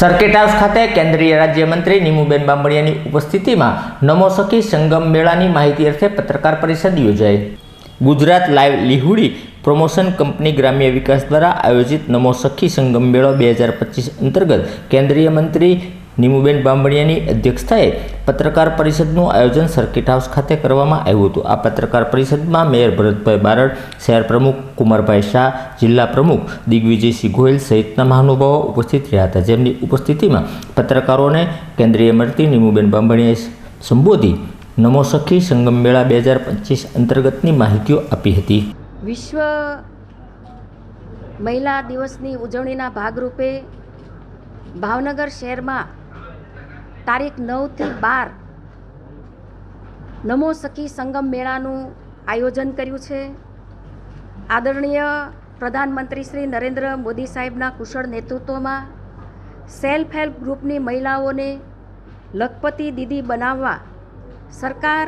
Circuit house ખાતે કેન્દ્રીય રાજ્યમંત્રી નીમુબેન બાંભણિયાની ઉપસ્થિતિમાં નમો સખી સંગમ મેળાની માહિતી અર્થે પત્રકાર પરિષદ યોજાઈ. Gujarat livelihood promotion company ગ્રામ્ય વિકાસ દ્વારા આયોજિત નમો સખી સંગમ મેળો બે હજાર પચીસ અંતર્ગત કેન્દ્રીય મંત્રી નીમુબેન બાંભણિયાની અધ્યક્ષતાએ પત્રકાર પરિષદનું આયોજન સર્કિટ હાઉસ ખાતે કરવામાં આવ્યું હતું. આ પત્રકાર પરિષદમાં મેયર ભરતભાઈ બારડ, શહેર પ્રમુખ કુમારભાઈ શાહ, જિલ્લા પ્રમુખ દિગ્વિજયસિંહ ગોયલ સહિતના મહાનુભાવો ઉપસ્થિત રહ્યા હતા. જેમની ઉપસ્થિતિમાં પત્રકારોને કેન્દ્રીય મંત્રી નીમુબેન બાંભણિયાએ સંબોધી નમો સખી સંગમ મેળા બે હજાર પચીસ અંતર્ગતની માહિતીઓ આપી હતી. વિશ્વ મહિલા દિવસની ઉજવણીના ભાગરૂપે ભાવનગર શહેરમાં તારીખ નવથી બાર નમો સખી સંગમ મેળાનું આયોજન કર્યું છે. આદરણીય પ્રધાનમંત્રી શ્રી નરેન્દ્ર મોદી સાહેબના કુશળ નેતૃત્વમાં સેલ્ફ હેલ્પ ગ્રુપની મહિલાઓને લખપતિ દીદી બનાવવા સરકાર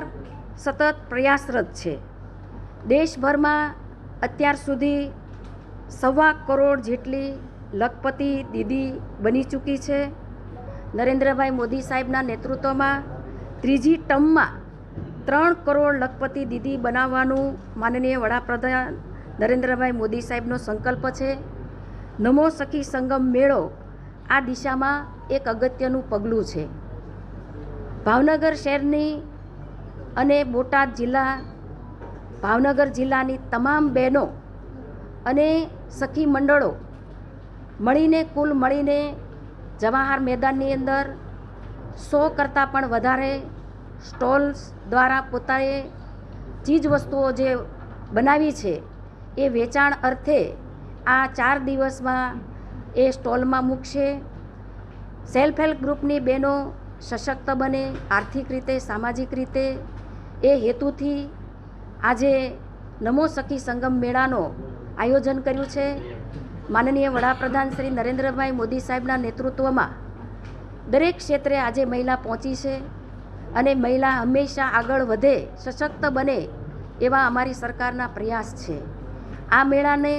સતત પ્રયાસરત છે. દેશભરમાં અત્યાર સુધી સવા કરોડ જેટલી લખપતિ દીદી બની ચૂકી છે. નરેન્દ્રભાઈ મોદી સાહેબના નેતૃત્વમાં ત્રીજી ટર્મમાં ત્રણ કરોડ લખપતિ દીદી બનાવવાનું માનનીય વડાપ્રધાન નરેન્દ્રભાઈ મોદી સાહેબનો સંકલ્પ છે. નમો સખી સંગમ મેળો આ દિશામાં એક અગત્યનું પગલું છે. ભાવનગર શહેરની અને બોટાદ જિલ્લા, ભાવનગર જિલ્લાની તમામ બહેનો અને સખી મંડળો મળીને, કુલ મળીને જવાહર મેદાનની અંદર સો કરતાં પણ વધારે સ્ટોલ્સ દ્વારા પોતાએ ચીજ વસ્તુઓ જે બનાવી છે, એ વેચાણ અર્થે આ ચાર દિવસમાં એ સ્ટોલમાં મૂકશે. સેલ્ફ હેલ્પ ગ્રુપની બહેનો સશક્ત બને, આર્થિક રીતે, સામાજિક રીતે. એ હેતુથી આજે નમો સખી સંગમ મેળાનો આયોજન કર્યું છે. માનનીય વડાપ્રધાન શ્રી નરેન્દ્રભાઈ મોદી સાહેબના નેતૃત્વમાં દરેક ક્ષેત્રે આજે મહિલા પહોંચી છે અને મહિલા હંમેશા આગળ વધે, સશક્ત બને એવા અમારી સરકારના પ્રયાસ છે. આ મેળાને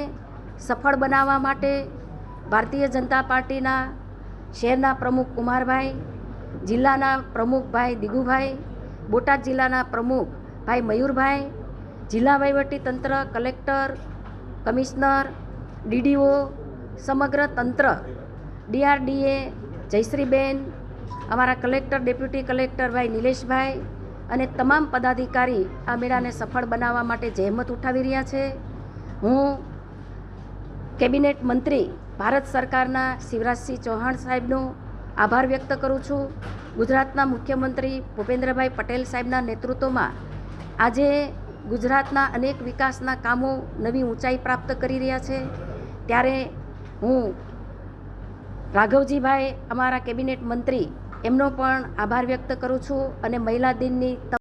સફળ બનાવવા માટે ભારતીય જનતા પાર્ટીના શહેરના પ્રમુખ કુમારભાઈ, જિલ્લાના પ્રમુખ ભાઈ દિગુભાઈ, બોટાદ જિલ્લાના પ્રમુખ ભાઈ મયુરભાઈ, જિલ્લા વહીવટી તંત્ર કલેક્ટર, કમિશનર ડીડીઓ, સમગ્ર તંત્ર, ડીઆરડીએ, જયશ્રીબેન, અમારા કલેક્ટર, ડેપ્યુટી કલેક્ટર ભાઈ નિલેશભાઈ અને તમામ પદાધિકારી આ મેળાને સફળ બનાવવા માટે જહેમત ઉઠાવી રહ્યા છે. હું કેબિનેટ મંત્રી ભારત સરકારના શિવરાજસિંહ ચૌહાણ સાહેબનો આભાર વ્યક્ત કરું છું. ગુજરાતના મુખ્યમંત્રી ભૂપેન્દ્રભાઈ પટેલ સાહેબના નેતૃત્વમાં આજે ગુજરાતના અનેક વિકાસના કામો નવી ઊંચાઈ પ્રાપ્ત કરી રહ્યા છે. ત્યારે હું રાઘવજીભાઈ, અમારા કેબિનેટ મંત્રી, એમનો પણ આભાર વ્યક્ત કરું છું અને મહિલા દિનની